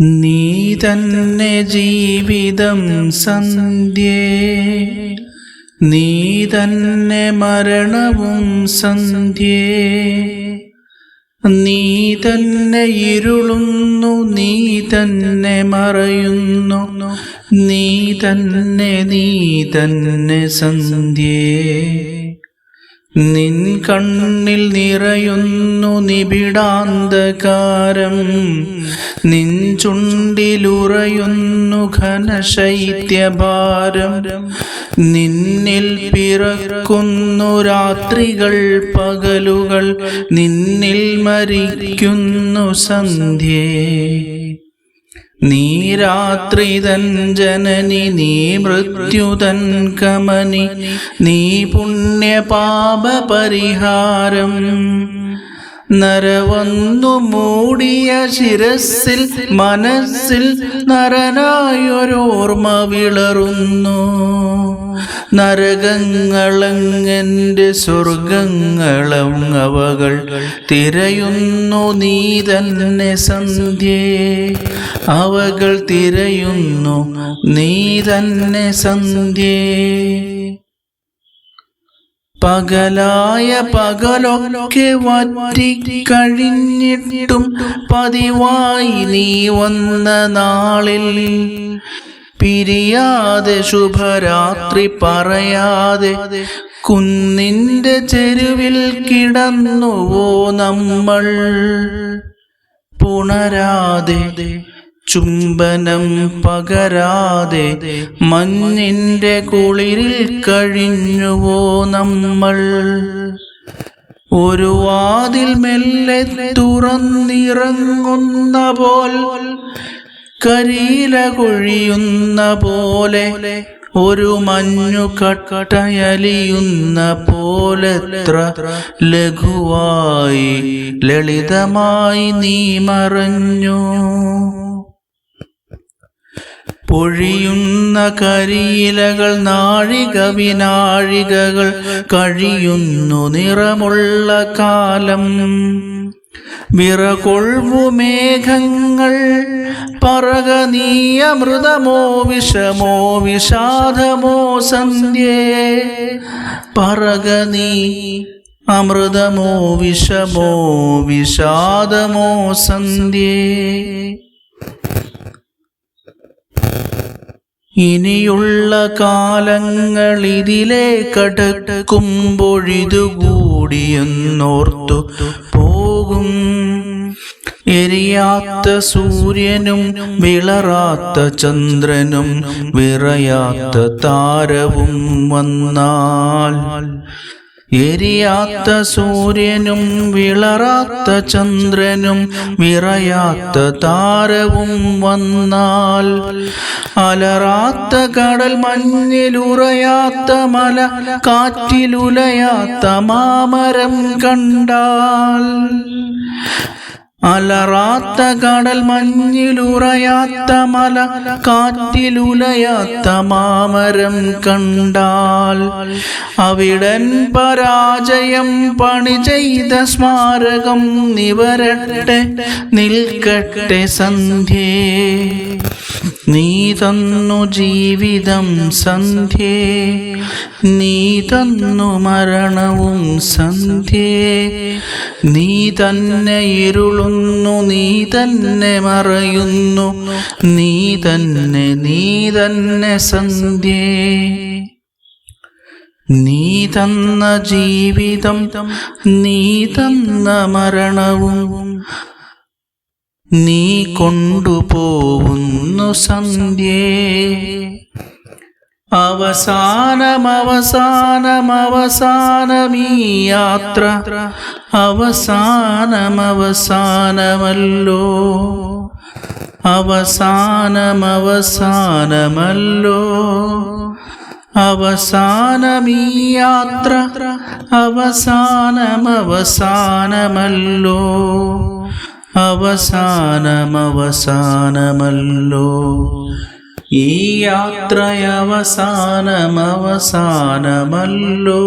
നീ തന്നെ ജീവിതം സന്ധ്യേ. നീ തന്നെ മരണവും സന്ധ്യേ. നീ തന്നെ ഇരുളുന്നു നീ തന്നെ മറയുന്നു. നീ തന്നെ നീ തന്നെ സന്ധ്യേ. നിൻ കണ്ണിൽ നിറയുന്നു നിബിഡാന്തകാരം നിൻ ചുണ്ടിലുറയുന്നു ഘനശൈത്യഭാരം. നിന്നിൽ പിറക്കുന്നു രാത്രികൾ പകലുകൾ. നിന്നിൽ മരിക്കുന്നു സന്ധ്യേ. നീ രാത്രിതൻ ജനനി നീ മൃത്യുതൻ കമനി നീ പുണ്യപാപ പരിഹാരം. നരവന്നു മൂടിയ ശിരസിൽ മനസ്സിൽ നരനായൊരോർമ്മ വിളറുന്നു. നരകങ്ങളങ്ങന്റെ സ്വർഗങ്ങളവകൾ തിരയുന്നു നീ തന്നെ സന്ധ്യേ. അവകൾ തിരയുന്നു നീ തന്നെ സന്ധ്യേ. പകലായ പകലൊക്കെ വറ്റി കഴിഞ്ഞിട്ടും പതിവായി നീ വന്ന നാളിൽ. പിരിയാതെ ശുഭരാത്രി പറയാതെ കുന്നിന്റെ ചെരുവിൽ കിടന്നുവോ നമ്മൾ? പുണരാതെ ചുംബനം പകരാതെ മഞ്ഞിന്റെ കുളിരിൽ കഴിഞ്ഞുവോ നമ്മൾ? ഒരു വാതിൽ മെല്ലെ തുറന്നിറങ്ങുന്ന പോൽ കരീല കൊഴിയുന്ന പോലെ ഒരു മഞ്ഞു കട്ടയലിയുന്ന പോലെത്ര ലഘുവായി ലളിതമായി നീ മറഞ്ഞു. പൊഴിയുന്ന കരിയിലകൾ നാഴിക വിനാഴികകൾ കഴിയുന്നു നിറമുള്ള കാലം. വിറകൊൾവു മേഘങ്ങൾ പറക നീ അമൃതമോ വിഷമോ വിഷാദമോ സന്ധ്യേ. പറക നീ അമൃതമോ വിഷമോ വിഷാദമോ സന്ധ്യേ. ഇനിയുള്ള കാലങ്ങൾ ഇതിലെ കടക്കുമ്പൊഴിതുകൂടിയെന്നോർത്തു പോകും. എരിയാത്ത സൂര്യനും വിളറാത്ത ചന്ദ്രനും വിറയാത്ത താരവും വന്നാൽ എരിയാത്ത സൂര്യനും വിളറാത്ത ചന്ദ്രനും വിറയാത്ത താരവും വന്നാൽ അലറാത്ത കടൽ മഞ്ഞിലുറയാത്ത മല കാറ്റിലുലയാത്ത മാമരം കണ്ടാൽ അലറാത്ത കടൽ മഞ്ഞിലുറയാത്ത മല കാറ്റിലുലയാത്ത മാമരം കണ്ടാൽ. അവിടൻ പരാജയം പണി ചെയ്ത സ്മാരകം നിവരട്ടെ നിൽക്കട്ടെ സന്ധ്യേ. നീ തന്നു ജീവിതം സന്ധ്യേ. നീ തന്നു മരണവും സന്ധ്യേ. നീ തന്നെ ഇരുളുന്നു നീ തന്നെ മറയുന്നു. നീ തന്നെ നീ തന്നെ സന്ധ്യേ. നീ തന്ന ജീവിതം നീ തന്ന മരണവും നീ കൊണ്ടുപോവുന്നു സന്ധ്യേ. അവസാനം അവസാനം അവസാനമീ യാത്ര അവസാനമവസാനമല്ലോ. അവസാനമവസാനമല്ലോ. അവസാനമീ യാത്ര അവസാനം അവസാനമല്ലോ ಈ ಯಾತ್ರೆಯವಸಾನಮವಸಾನಮಲ್ಲೋ